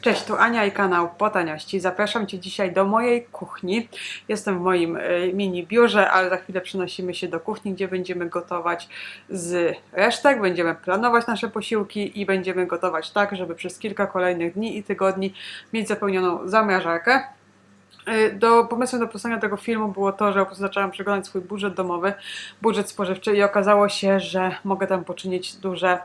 Cześć, tu Ania i kanał Po Taniości. Zapraszam Cię dzisiaj do mojej kuchni. Jestem w moim y, mini biurze, ale za chwilę przenosimy się do kuchni, gdzie będziemy gotować z resztek, będziemy planować nasze posiłki i będziemy gotować tak, żeby przez kilka kolejnych dni i tygodni mieć zapełnioną zamrażarkę. Y, Do pomysłem do powstania tego filmu było to, że po prostu zaczęłam przeglądać swój budżet domowy, budżet spożywczy i okazało się, że mogę tam poczynić duże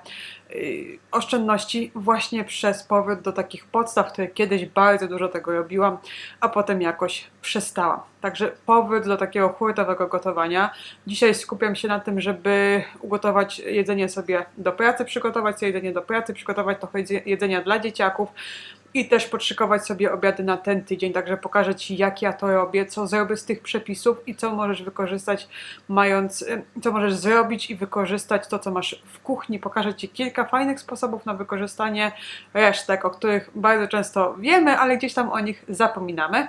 oszczędności właśnie przez powrót do takich podstaw, które kiedyś bardzo dużo tego robiłam, a potem jakoś przestałam. Także powrót do takiego hurtowego gotowania. Dzisiaj skupiam się na tym, żeby ugotować jedzenie sobie do pracy, przygotować sobie jedzenie do pracy, przygotować trochę jedze- jedzenia dla dzieciaków, i też podszykować sobie obiady na ten tydzień. Także pokażę Ci, jak ja to robię, co zrobię z tych przepisów i co możesz wykorzystać, mając, y, co możesz zrobić i wykorzystać to, co masz w kuchni. Pokażę Ci kilka fajnych sposobów na wykorzystanie resztek, o których bardzo często wiemy, ale gdzieś tam o nich zapominamy.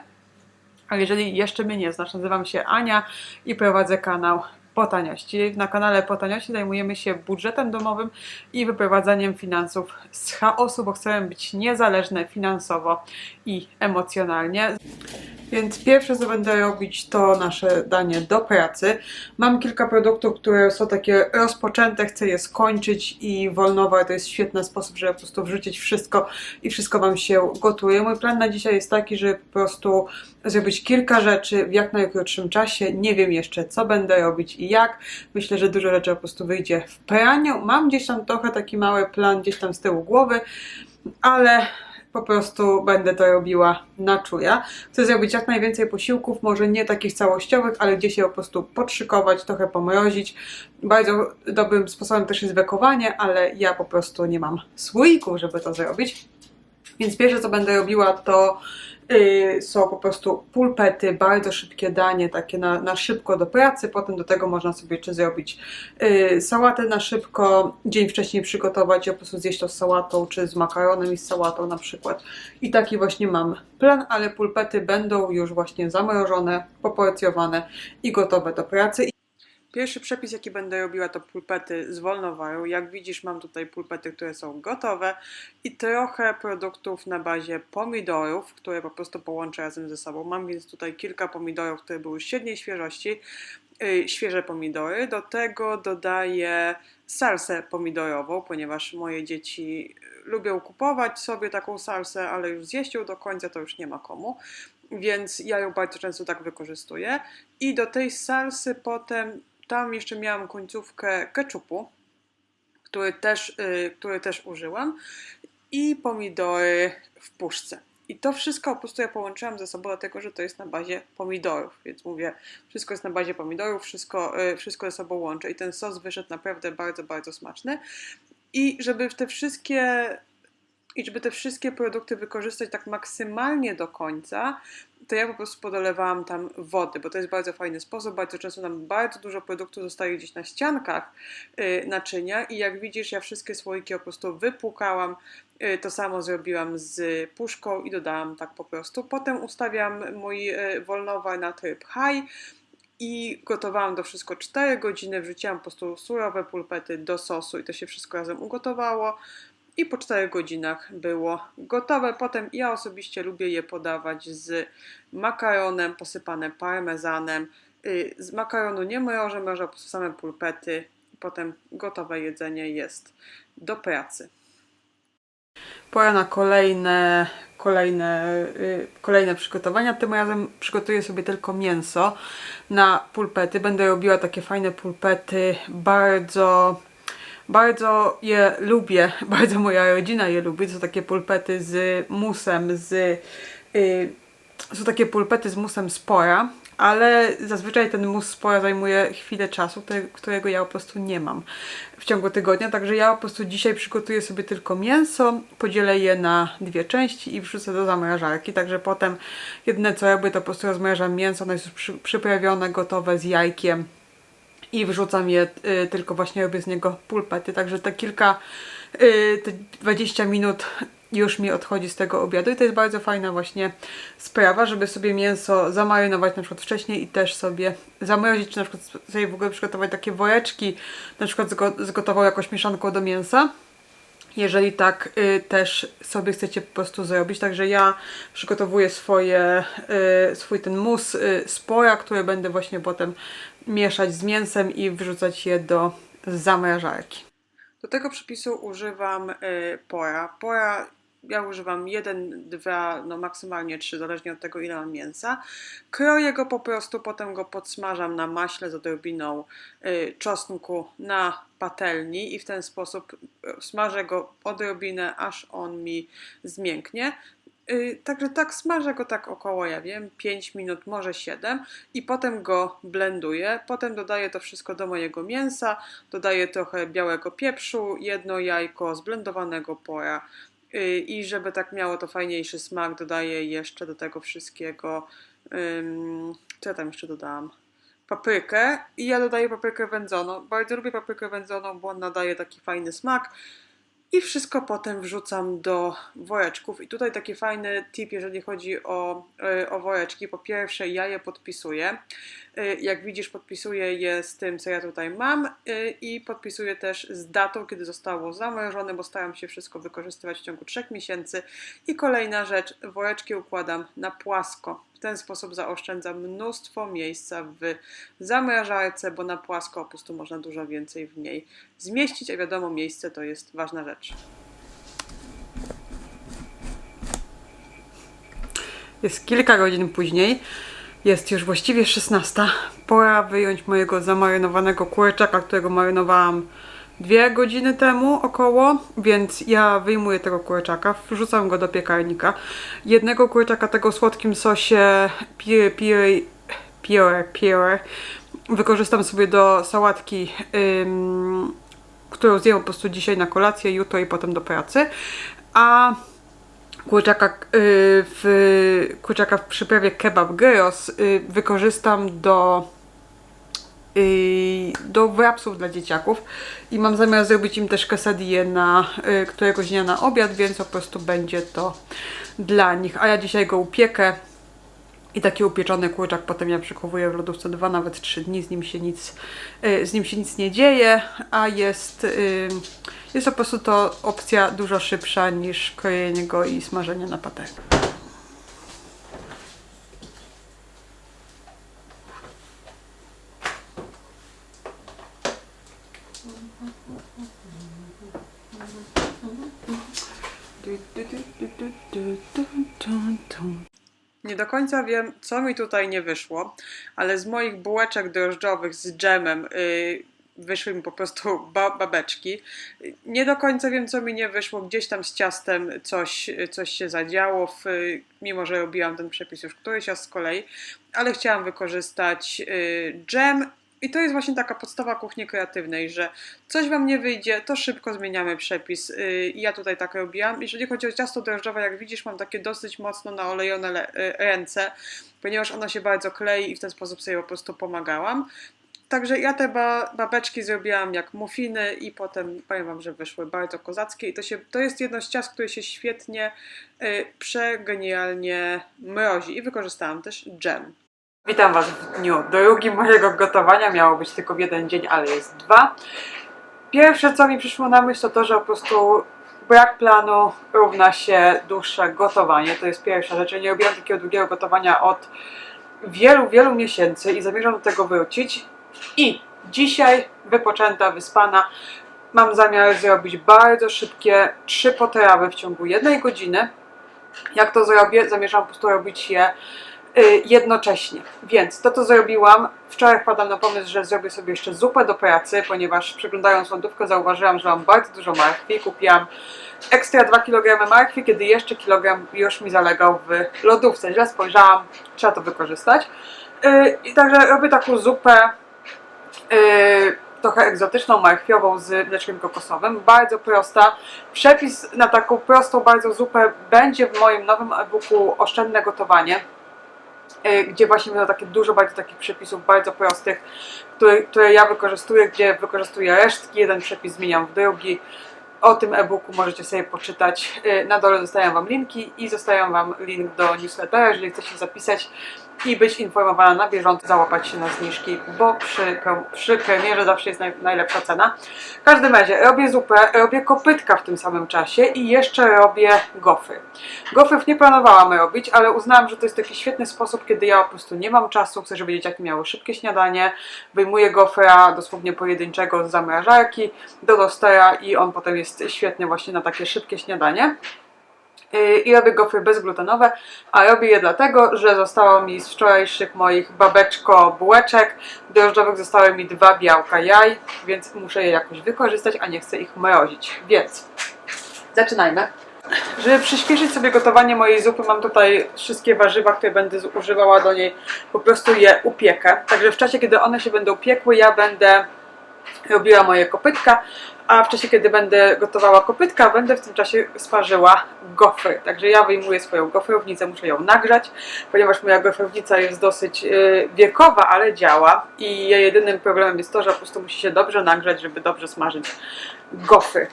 A jeżeli jeszcze mnie nie znasz, nazywam się Ania i prowadzę kanał Po Taniości. Na kanale Po Taniości zajmujemy się budżetem domowym i wyprowadzaniem finansów z chaosu, bo chcemy być niezależne finansowo i emocjonalnie. Więc pierwsze, co będę robić, to nasze danie do pracy. Mam kilka produktów, które są takie rozpoczęte, chcę je skończyć i wolnowa to jest świetny sposób, żeby po prostu wrzucić wszystko i wszystko Wam się gotuje. Mój plan na dzisiaj jest taki, żeby po prostu zrobić kilka rzeczy w jak najkrótszym czasie. Nie wiem jeszcze, co będę robić i jak. Myślę, że dużo rzeczy po prostu wyjdzie w praniu. Mam gdzieś tam trochę taki mały plan, gdzieś tam z tyłu głowy, ale po prostu będę to robiła na czuja. Chcę zrobić jak najwięcej posiłków, może nie takich całościowych, ale gdzieś je po prostu podszykować, trochę pomrozić. Bardzo dobrym sposobem też jest wekowanie, ale ja po prostu nie mam słoików, żeby to zrobić. Więc pierwsze co będę robiła to yy, są po prostu pulpety, bardzo szybkie danie, takie na, na szybko do pracy. Potem do tego można sobie czy zrobić yy, sałatę na szybko, dzień wcześniej przygotować i po prostu zjeść to z sałatą, czy z makaronem i z sałatą na przykład. I taki właśnie mam plan, ale pulpety będą już właśnie zamrożone, poporcjowane i gotowe do pracy. Pierwszy przepis, jaki będę robiła, to pulpety z wolnowaru. Jak widzisz, mam tutaj pulpety, które są gotowe i trochę produktów na bazie pomidorów, które po prostu połączę razem ze sobą. Mam więc tutaj kilka pomidorów, które były średniej świeżości, yy, świeże pomidory. Do tego dodaję salsę pomidorową, ponieważ moje dzieci lubią kupować sobie taką salsę, ale już zjeść ją do końca to już nie ma komu. Więc ja ją bardzo często tak wykorzystuję. I do tej salsy potem tam jeszcze miałam końcówkę keczupu, który też, y, który też użyłam, i pomidory w puszce. I to wszystko po prostu ja połączyłam ze sobą, dlatego że to jest na bazie pomidorów. Więc mówię, wszystko jest na bazie pomidorów, wszystko, y, wszystko ze sobą łączę. I ten sos wyszedł naprawdę bardzo, bardzo smaczny. I żeby w te wszystkie i żeby te wszystkie produkty wykorzystać tak maksymalnie do końca, to ja po prostu podolewałam tam wody, bo to jest bardzo fajny sposób. Bardzo często nam bardzo dużo produktu zostaje gdzieś na ściankach yy, naczynia i jak widzisz, ja wszystkie słoiki po prostu wypłukałam. Yy, to samo zrobiłam z puszką i dodałam tak po prostu. Potem ustawiam mój yy, wolnowar na tryb high i gotowałam to wszystko 4 godziny, wrzuciłam po prostu surowe pulpety do sosu i to się wszystko razem ugotowało i po 4 godzinach było gotowe. Potem ja osobiście lubię je podawać z makaronem posypane parmezanem. Y, Z makaronu nie mrożę, mrożę po same pulpety. Potem gotowe jedzenie jest do pracy. Pora na kolejne, kolejne, y, kolejne przygotowania. Tym razem przygotuję sobie tylko mięso na pulpety. Będę robiła takie fajne pulpety, bardzo bardzo je lubię, bardzo moja rodzina je lubi. To są takie pulpety z musem, z. y, są takie pulpety z musem spora, ale zazwyczaj ten mus spora zajmuje chwilę czasu, które- którego ja po prostu nie mam w ciągu tygodnia. Także ja po prostu dzisiaj przygotuję sobie tylko mięso, podzielę je na dwie części i wrzucę do zamrażarki. Także potem jedyne co robię, to po prostu rozmrażam mięso, ono jest już przy, przyprawione, gotowe z jajkiem i wrzucam je y, tylko właśnie robię z niego pulpety, także te kilka, y, te 20 minut już mi odchodzi z tego obiadu. I to jest bardzo fajna właśnie sprawa, żeby sobie mięso zamarynować na przykład wcześniej i też sobie zamrozić, czy na przykład sobie w ogóle przygotować takie woreczki, na przykład z, go, jakąś mieszanką do mięsa jeżeli tak y, też sobie chcecie po prostu zrobić. Także ja przygotowuję swoje, y, swój ten mus y, z pora, który będę właśnie potem mieszać z mięsem i wrzucać je do zamrażarki. Do tego przepisu używam y, pora. Pora ja używam jeden, dwa, no maksymalnie trzy, zależnie od tego ile mam mięsa. Kroję go po prostu, potem go podsmażam na maśle z odrobiną y, czosnku na patelni i w ten sposób y, smażę go odrobinę, aż on mi zmięknie. Y, Także tak smażę go tak około, ja wiem, 5 minut, może 7 i potem go blenduję. Potem dodaję to wszystko do mojego mięsa, dodaję trochę białego pieprzu, jedno jajko zblendowanego pora i żeby tak miało to fajniejszy smak, dodaję jeszcze do tego wszystkiego, co ja tam jeszcze dodałam? Paprykę i ja dodaję paprykę wędzoną. Bardzo lubię paprykę wędzoną, bo on nadaje taki fajny smak. I wszystko potem wrzucam do woreczków. I tutaj taki fajny tip, jeżeli chodzi o, y, o. Po pierwsze, ja je podpisuję. Y, Jak widzisz, podpisuję je z tym, co ja tutaj mam y, i podpisuję też z datą, kiedy zostało zamrożone, bo staram się wszystko wykorzystywać w ciągu 3 miesięcy. I kolejna rzecz, woreczki układam na płasko. W ten sposób zaoszczędzam mnóstwo miejsca w zamrażarce, bo na płasko po prostu można dużo więcej w niej zmieścić, a wiadomo, miejsce to jest ważna rzecz. Jest kilka godzin później. Jest już właściwie 16. Pora wyjąć mojego zamarynowanego kurczaka, którego marynowałam dwie godziny temu około, więc ja wyjmuję tego kurczaka, wrzucam go do piekarnika. Jednego kurczaka tego słodkim sosie pire, pire, pire, pire wykorzystam sobie do sałatki, ym, którą zjem po prostu dzisiaj na kolację, jutro i potem do pracy. A kurczaka, y, w, kurczaka w przyprawie kebab gyros y, wykorzystam do y, do wrapsów dla dzieciaków i mam zamiar zrobić im też quesadille na któregoś dnia na obiad, więc po prostu będzie to dla nich. A ja dzisiaj go upiekę i taki upieczony kurczak potem ja przechowuję w lodówce dwa, nawet trzy dni, z nim się nic, y, z nim się nic nie dzieje, a jest, y, jest po prostu to opcja dużo szybsza niż krojenie go i smażenie na patelni. Nie do końca wiem, co mi tutaj nie wyszło, ale z moich bułeczek drożdżowych z dżemem yy, wyszły mi po prostu ba babeczki. Nie do końca wiem, co mi nie wyszło. Gdzieś tam z ciastem coś, coś się zadziało, w, mimo że robiłam ten przepis już któryś raz z kolei, ale chciałam wykorzystać yy, dżem. I to jest właśnie taka podstawa kuchni kreatywnej, że coś Wam nie wyjdzie, to szybko zmieniamy przepis. Yy, I ja tutaj tak robiłam. Jeżeli chodzi o ciasto drożdżowe, jak widzisz, mam takie dosyć mocno naolejone le- yy, ręce, ponieważ ono się bardzo klei i w ten sposób sobie po prostu pomagałam. Także ja te ba- babeczki zrobiłam jak muffiny i potem powiem Wam, że wyszły bardzo kozackie i to, się, to jest jedno z ciast, które się świetnie, y, przegenialnie mrozi i wykorzystałam też dżem. Witam Was w dniu drugim mojego gotowania. Miało być tylko jeden dzień, ale jest dwa. Pierwsze, co mi przyszło na myśl, to to, że po prostu brak planu równa się dłuższe gotowanie. To jest pierwsza rzecz. Ja nie robiłam takiego długiego gotowania od wielu, wielu miesięcy i zamierzam do tego wrócić. I dzisiaj, wypoczęta, wyspana, mam zamiar zrobić bardzo szybkie trzy potrawy w ciągu jednej godziny. Jak to zrobię? Zamierzam po prostu robić je jednocześnie. Więc to, co zrobiłam, wczoraj wpadłam na pomysł, że zrobię sobie jeszcze zupę do pracy, ponieważ przeglądając lodówkę zauważyłam, że mam bardzo dużo marchwi. Kupiłam ekstra 2 kg marchwi, kiedy jeszcze kilogram już mi zalegał w lodówce. Źle spojrzałam, trzeba to wykorzystać. Y, I także robię taką zupę yy, trochę egzotyczną, marchwiową z mleczkiem kokosowym. Bardzo prosta. Przepis na taką prostą bardzo zupę będzie w moim nowym e-booku Oszczędne Gotowanie, gdzie właśnie będą takie dużo bardzo takich przepisów bardzo prostych, które, które ja wykorzystuję, gdzie wykorzystuję resztki, jeden przepis zmieniam w drugi. O tym e-booku możecie sobie poczytać. Y, Na dole zostawiam Wam linki i zostawiam Wam link do newslettera, jeżeli chcecie zapisać i być informowana na bieżąco, załapać się na zniżki, bo przy, przy premierze zawsze jest naj, najlepsza cena. W każdym razie robię zupę, robię kopytka w tym samym czasie i jeszcze robię gofry. Gofrów nie planowałam robić, ale uznałam, że to jest taki świetny sposób, kiedy ja po prostu nie mam czasu, chcę, żeby dzieciaki miały szybkie śniadanie, wyjmuję gofra dosłownie pojedynczego z zamrażarki do dostera i on potem jest świetny właśnie na takie szybkie śniadanie. I robię gofry bezglutenowe, a robię je dlatego, że zostało mi z wczorajszych moich babeczko bułeczek drożdżowych zostały mi dwa białka jaj, więc muszę je jakoś wykorzystać, a nie chcę ich mrozić. Więc zaczynajmy. Żeby przyspieszyć sobie gotowanie mojej zupy, mam tutaj wszystkie warzywa, które będę używała do niej, po prostu je upiekę. Także w czasie, kiedy one się będą piekły, ja będę robiła moje kopytka, a w czasie, kiedy będę gotowała kopytka, będę w tym czasie sparzyła gofry. Także ja wyjmuję swoją gofrownicę, muszę ją nagrzać, ponieważ moja gofrownica jest dosyć yy, wiekowa, ale działa i jej jedynym problemem jest to, że po prostu musi się dobrze nagrzać, żeby dobrze smażyć gofry.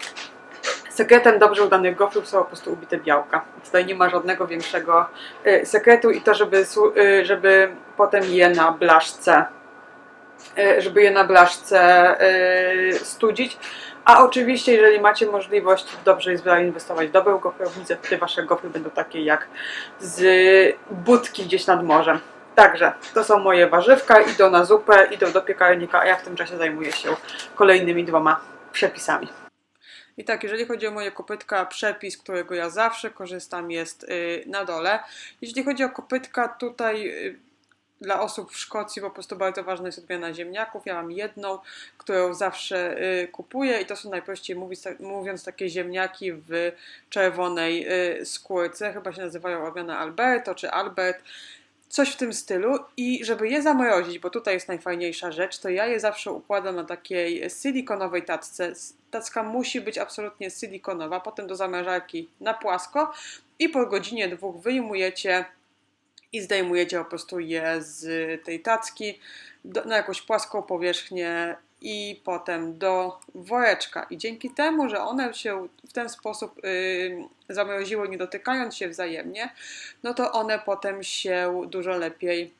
Sekretem dobrze udanych gofrów są po prostu ubite białka. Tutaj nie ma żadnego większego y, sekretu i to, żeby, y, żeby potem je na blaszce y, żeby je na blaszce y, studzić. A oczywiście, jeżeli macie możliwość, dobrze jest zainwestować w dobrą gofrownicę, wtedy wasze gofry będą takie jak z budki gdzieś nad morzem. Także to są moje warzywka, idą na zupę, idą do piekarnika, a ja w tym czasie zajmuję się kolejnymi dwoma przepisami. I tak, jeżeli chodzi o moje kopytka, przepis, którego ja zawsze korzystam, jest y, na dole. Jeśli chodzi o kopytka, tutaj y, dla osób w Szkocji po prostu bardzo ważna jest odmiana ziemniaków. Ja mam jedną, którą zawsze y, kupuję i to są najprościej mówiąc, tak- takie ziemniaki w czerwonej y, skórce. Chyba się nazywają odmiana Alberto czy Albert. Coś w tym stylu i żeby je zamrozić, bo tutaj jest najfajniejsza rzecz, to ja je zawsze układam na takiej silikonowej tacce. Tacka musi być absolutnie silikonowa, potem do zamrażarki na płasko i po godzinie dwóch wyjmujecie i zdejmujecie po prostu je z tej tacki do, na jakąś płaską powierzchnię i potem do woreczka. I dzięki temu, że one się w ten sposób yy, zamroziły, nie dotykając się wzajemnie, no to one potem się dużo lepiej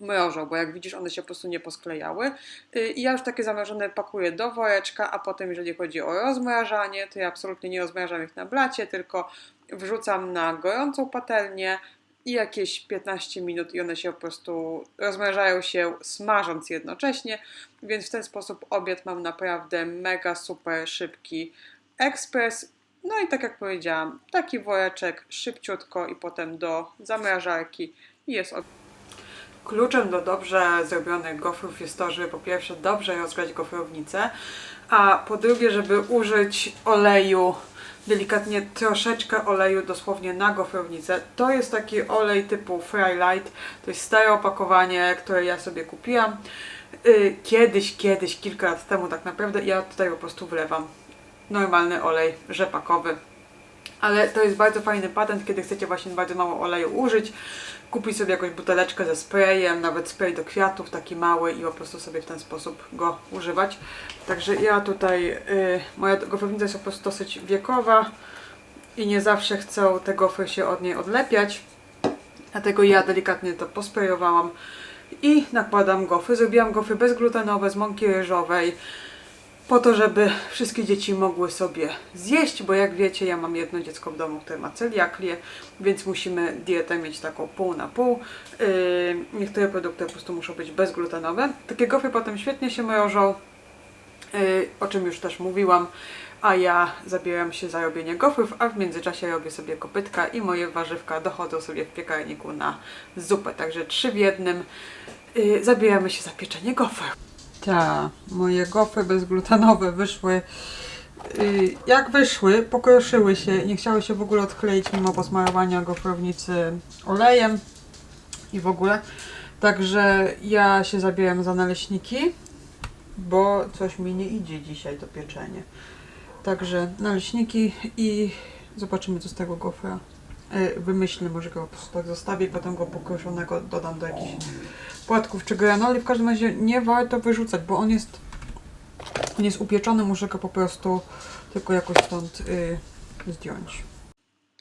mrożą, bo jak widzisz, one się po prostu nie posklejały. Yy, I ja już takie zamrożone pakuję do woreczka, a potem, jeżeli chodzi o rozmrażanie, to ja absolutnie nie rozmrażam ich na blacie, tylko wrzucam na gorącą patelnię i jakieś 15 minut i one się po prostu rozmrażają się smażąc jednocześnie, więc w ten sposób obiad mam naprawdę mega super szybki ekspres. No i tak jak powiedziałam, taki woreczek szybciutko i potem do zamrażarki i jest obiad. Kluczem do dobrze zrobionych gofrów jest to, żeby po pierwsze dobrze rozgrzać gofrownicę, a po drugie, żeby użyć oleju, delikatnie troszeczkę oleju dosłownie na gofrownicę. To jest taki olej typu Frylight, to jest stare opakowanie, które ja sobie kupiłam. Yy, Kiedyś, kiedyś, kilka lat temu tak naprawdę ja tutaj po prostu wlewam normalny olej rzepakowy. Ale to jest bardzo fajny patent, kiedy chcecie właśnie bardzo mało oleju użyć. Kupić sobie jakąś buteleczkę ze sprayem, nawet spray do kwiatów, taki mały i po prostu sobie w ten sposób go używać. Także ja tutaj, y, moja gofrownica jest po prostu dosyć wiekowa i nie zawsze chcą te gofry się od niej odlepiać. Dlatego ja delikatnie to posprayowałam i nakładam gofry. Zrobiłam gofry bezglutenowe z mąki ryżowej po to, żeby wszystkie dzieci mogły sobie zjeść, bo jak wiecie, ja mam jedno dziecko w domu, które ma celiaklię, więc musimy dietę mieć taką pół na pół. Yy, niektóre produkty po prostu muszą być bezglutenowe. Takie gofry potem świetnie się mrożą, yy, o czym już też mówiłam, a ja zabieram się za robienie gofrów, a w międzyczasie robię sobie kopytka i moje warzywka dochodzą sobie w piekarniku na zupę. Także trzy w jednym. Yy, zabieramy się za pieczenie gofrów. Tak, moje gofry bezglutenowe wyszły. y, Jak wyszły, pokruszyły się, nie chciały się w ogóle odkleić mimo posmarowania gofrownicy olejem i w ogóle. Także ja się zabieram za naleśniki, bo coś mi nie idzie dzisiaj to pieczenie. Także naleśniki i zobaczymy co z tego gofra. Y, Wymyślę, może go po prostu tak zostawię i potem go pokruszonego dodam do jakichś płatków czy granoli. W każdym razie nie warto wyrzucać, bo on jest On jest upieczony, muszę go po prostu tylko jakoś stąd y, zdjąć.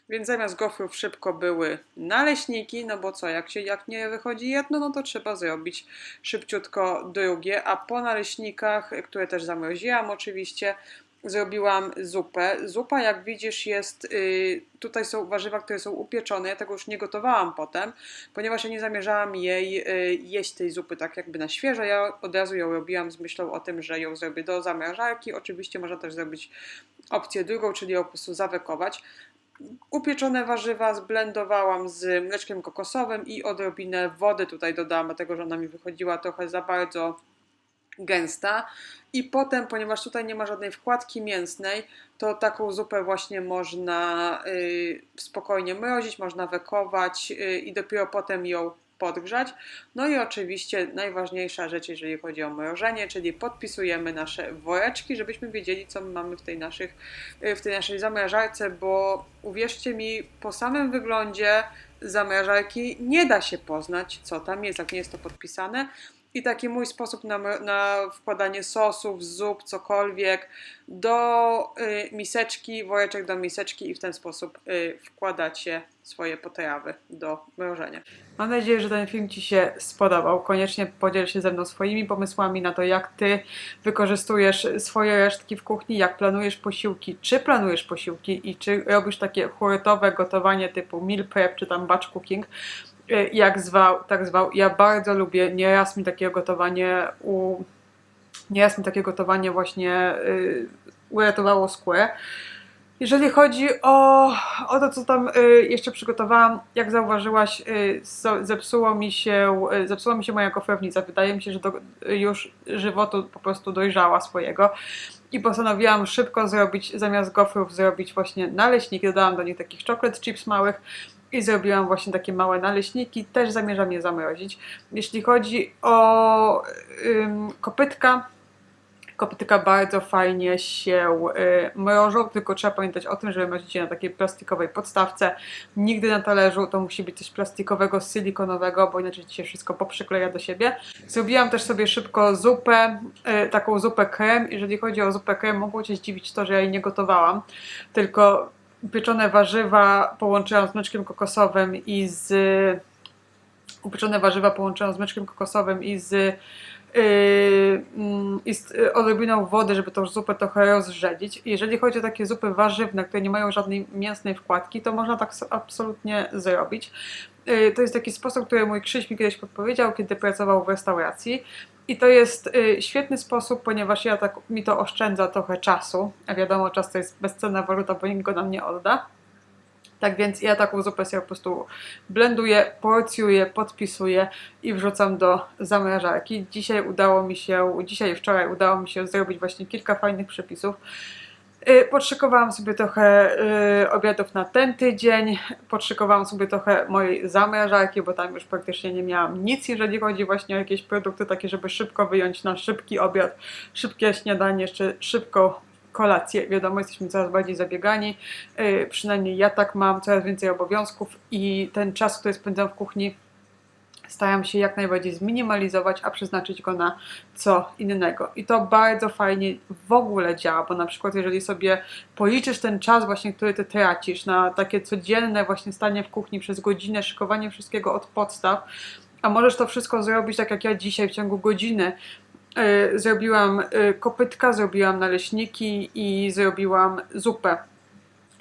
Więc zamiast gofrów szybko były naleśniki, no bo co, jak, się, jak nie wychodzi jedno, no to trzeba zrobić szybciutko drugie, a po naleśnikach, które też zamroziłam oczywiście, zrobiłam zupę. Zupa, jak widzisz, jest. y, tutaj są warzywa, które są upieczone. Ja tego już nie gotowałam potem, ponieważ ja nie zamierzałam jej y, jeść tej zupy tak jakby na świeżo. Ja od razu ją robiłam z myślą o tym, że ją zrobię do zamrażarki. Oczywiście można też zrobić opcję drugą, czyli ją po prostu zawekować. Upieczone warzywa zblendowałam z mleczkiem kokosowym i odrobinę wody tutaj dodałam, dlatego że ona mi wychodziła trochę za bardzo gęsta. I potem, ponieważ tutaj nie ma żadnej wkładki mięsnej, to taką zupę właśnie można y, spokojnie mrozić, można wekować y, i dopiero potem ją podgrzać. No i oczywiście najważniejsza rzecz, jeżeli chodzi o mrożenie, czyli podpisujemy nasze woreczki, żebyśmy wiedzieli, co my mamy w tej, naszych, y, w tej naszej zamrażarce, bo uwierzcie mi, po samym wyglądzie zamrażarki nie da się poznać, co tam jest, jak nie jest to podpisane. I taki mój sposób na, na wkładanie sosów, zup, cokolwiek do y, miseczki, woreczek do miseczki i w ten sposób y, wkładacie swoje potrawy do mrożenia. Mam nadzieję, że ten film Ci się spodobał. Koniecznie podziel się ze mną swoimi pomysłami na to, jak Ty wykorzystujesz swoje resztki w kuchni, jak planujesz posiłki, czy planujesz posiłki i czy robisz takie hurtowe gotowanie typu meal prep czy tam batch cooking jak zwał, tak zwał. Ja bardzo lubię, nieraz mi takie gotowanie u... Nieraz mi takie gotowanie właśnie y, uratowało skórę. Jeżeli chodzi o, o to, co tam y, jeszcze przygotowałam, jak zauważyłaś, y, zepsuło mi się, y, zepsuła mi się moja kofrownica. Wydaje mi się, że do, już żywotu po prostu dojrzała swojego. I postanowiłam szybko zrobić, zamiast gofrów zrobić właśnie naleśniki. Dodałam do nich takich chocolate chips małych i zrobiłam właśnie takie małe naleśniki. Też zamierzam je zamrozić. Jeśli chodzi o ym, kopytka, kopytka bardzo fajnie się y, mrożą, tylko trzeba pamiętać o tym, żeby mrozić je na takiej plastikowej podstawce. Nigdy na talerzu to musi być coś plastikowego, silikonowego, bo inaczej ci się wszystko poprzykleja do siebie. Zrobiłam też sobie szybko zupę, y, taką zupę krem. Jeżeli chodzi o zupę krem, mogło cię zdziwić to, że ja jej nie gotowałam, tylko upieczone warzywa połączyłam z mleczkiem kokosowym i z upieczone warzywa połączyłam z mleczkiem kokosowym i z, yy, i z yy, odrobiną wody, żeby tą zupę trochę rozrzedzić. Jeżeli chodzi o takie zupy warzywne, które nie mają żadnej mięsnej wkładki, to można tak absolutnie zrobić. Yy, to jest taki sposób, który mój Krzyś mi kiedyś podpowiedział, kiedy pracował w restauracji. I to jest y, świetny sposób, ponieważ ja tak mi to oszczędza trochę czasu. A wiadomo, czas to jest bezcenna waluta, bo nikt go nam nie odda. Tak więc ja taką zupę sobie po prostu blenduję, porcjuję, podpisuję i wrzucam do zamrażarki. Dzisiaj udało mi się, dzisiaj wczoraj udało mi się zrobić właśnie kilka fajnych przepisów. Y, Podszykowałam sobie trochę y, obiadów na ten tydzień, podszykowałam sobie trochę mojej zamrażarki, bo tam już praktycznie nie miałam nic, jeżeli chodzi właśnie o jakieś produkty takie, żeby szybko wyjąć na szybki obiad, szybkie śniadanie, jeszcze szybko kolację. Wiadomo, jesteśmy coraz bardziej zabiegani, y, przynajmniej ja tak mam, coraz więcej obowiązków i ten czas, który spędzam w kuchni, staram się jak najbardziej zminimalizować, a przeznaczyć go na co innego. I to bardzo fajnie w ogóle działa, bo na przykład jeżeli sobie policzysz ten czas właśnie, który ty tracisz na takie codzienne właśnie stanie w kuchni przez godzinę, szykowanie wszystkiego od podstaw, a możesz to wszystko zrobić tak jak ja dzisiaj w ciągu godziny. Yy, zrobiłam yy, kopytka, zrobiłam naleśniki i zrobiłam zupę.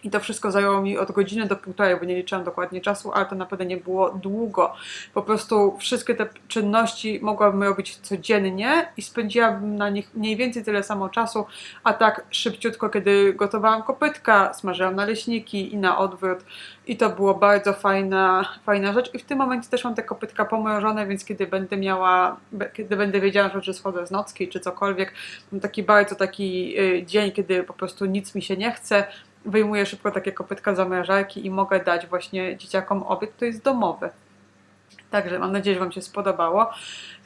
I to wszystko zajęło mi od godziny do półtorej, bo nie liczyłam dokładnie czasu, ale to naprawdę nie było długo. Po prostu wszystkie te czynności mogłabym robić codziennie i spędziłabym na nich mniej więcej tyle samo czasu, a tak szybciutko, kiedy gotowałam kopytka, smażyłam naleśniki i na odwrót. I to było bardzo fajna, fajna rzecz. I w tym momencie też mam te kopytka pomrożone, więc kiedy będę miała, kiedy będę wiedziała, że schodzę z nocki, czy cokolwiek, mam taki bardzo taki y, dzień, kiedy po prostu nic mi się nie chce, wyjmuję szybko takie kopytka zamrażarki i mogę dać właśnie dzieciakom obiad, to jest domowy. Także mam nadzieję, że Wam się spodobało.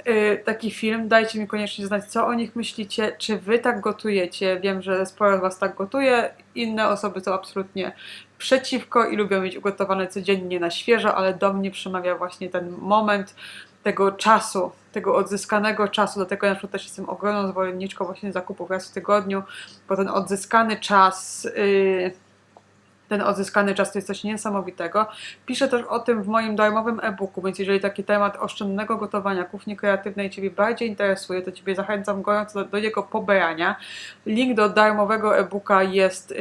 Yy, taki film. Dajcie mi koniecznie znać, co o nich myślicie. Czy Wy tak gotujecie? Wiem, że sporo z Was tak gotuje. Inne osoby są absolutnie przeciwko i lubią mieć ugotowane codziennie na świeżo, ale do mnie przemawia właśnie ten moment tego czasu, tego odzyskanego czasu, dlatego na przykład też jestem ogromną zwolenniczką właśnie zakupów raz w tygodniu, bo ten odzyskany czas, yy, ten odzyskany czas to jest coś niesamowitego. Piszę też o tym w moim darmowym e-booku, więc jeżeli taki temat oszczędnego gotowania, kuchni kreatywnej Ciebie bardziej interesuje, to Ciebie zachęcam gorąco do, jego pobrania. Link do darmowego e-booka jest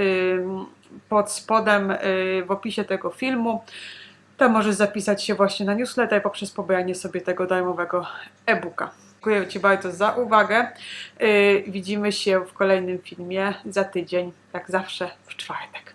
pod spodem y, w opisie tego filmu. Tam możesz zapisać się właśnie na newsletter poprzez pobranie sobie tego darmowego e-booka. Dziękuję Ci bardzo za uwagę. Yy, widzimy się w kolejnym filmie za tydzień, jak zawsze w czwartek.